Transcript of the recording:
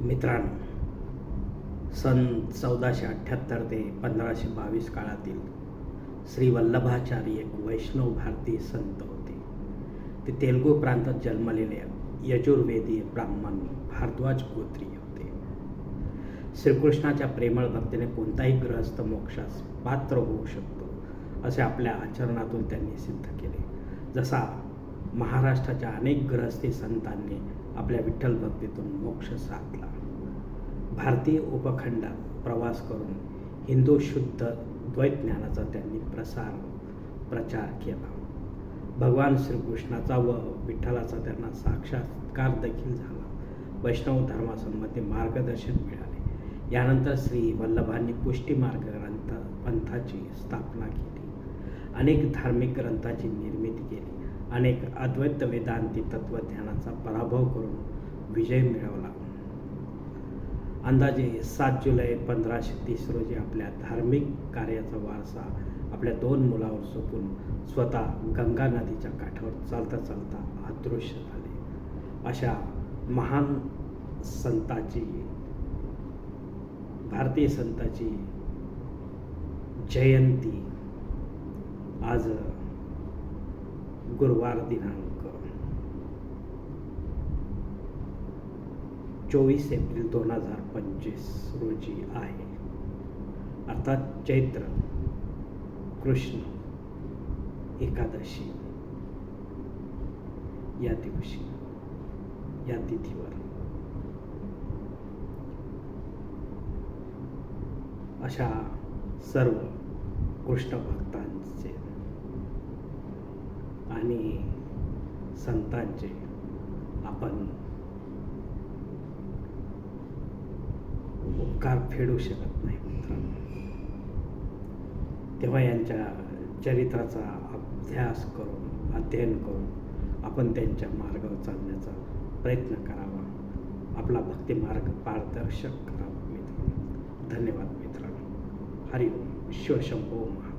मित्रांनो सन चौदाशे अठ्ठ्याहत्तर ते पंधराशे बावीस काळातील श्री वल्लभाचार्य एक वैष्णव भारतीय संत होते. ते तेलुगू प्रांतात जन्मलेले यजुर्वेदीय ब्राह्मण भारद्वाज गोत्रीय होते. श्रीकृष्णाच्या प्रेमळ भक्तीने कोणताही गृहस्थ मोक्षास पात्र होऊ शकतो असे आपल्या आचरणातून त्यांनी सिद्ध केले. जसा महाराष्ट्राच्या अनेक ग्रहस्थी संतांनी आपल्या विठ्ठल भक्तीतून मोक्ष साधला. भारतीय उपखंडात प्रवास करून हिंदू शुद्ध द्वैत ज्ञानाचा त्यांनी प्रसार प्रचार केला. भगवान श्रीकृष्णाचा व विठ्ठलाचा त्यांना साक्षात्कार देखील झाला. वैष्णव धर्मासंबंधी मार्गदर्शन मिळाले. यानंतर श्री वल्लभांनी पुष्टी मार्ग ग्रंथ पंथाची स्थापना केली. अनेक धार्मिक ग्रंथाची निर्मिती केली. अनेक अद्वैत वेदांती तत्त्वज्ञानाचा पराभव करून विजय मिळवला अंदाजे सात जुलै पंधराशे तीस रोजी आपल्या धार्मिक कार्याचा वारसा आपल्या दोन मुलावर सोपून स्वतः गंगा नदीच्या काठावर चालता चालता अदृश्य झाले. अशा महान संताची भारतीय संताची जयंती आज गुरुवार दिनांक चोवीस एप्रिल दोन हजार पंचवीस रोजी आहे. अर्थात चैत्र कृष्ण एकादशी या दिवशी या तिथीवर. अशा सर्व कृष्ण भक्तांचे आणि संतांचे आपण उपकार फेडू शकत नाही मित्रांनो. तेव्हा यांच्या चरित्राचा अभ्यास करून अध्ययन करून आपण त्यांच्या मार्गावर चालण्याचा प्रयत्न करावा. आपला भक्तिमार्ग पारदर्शक करावा मित्रांनो. धन्यवाद मित्रांनो. हरिओम शिवशंभो महा.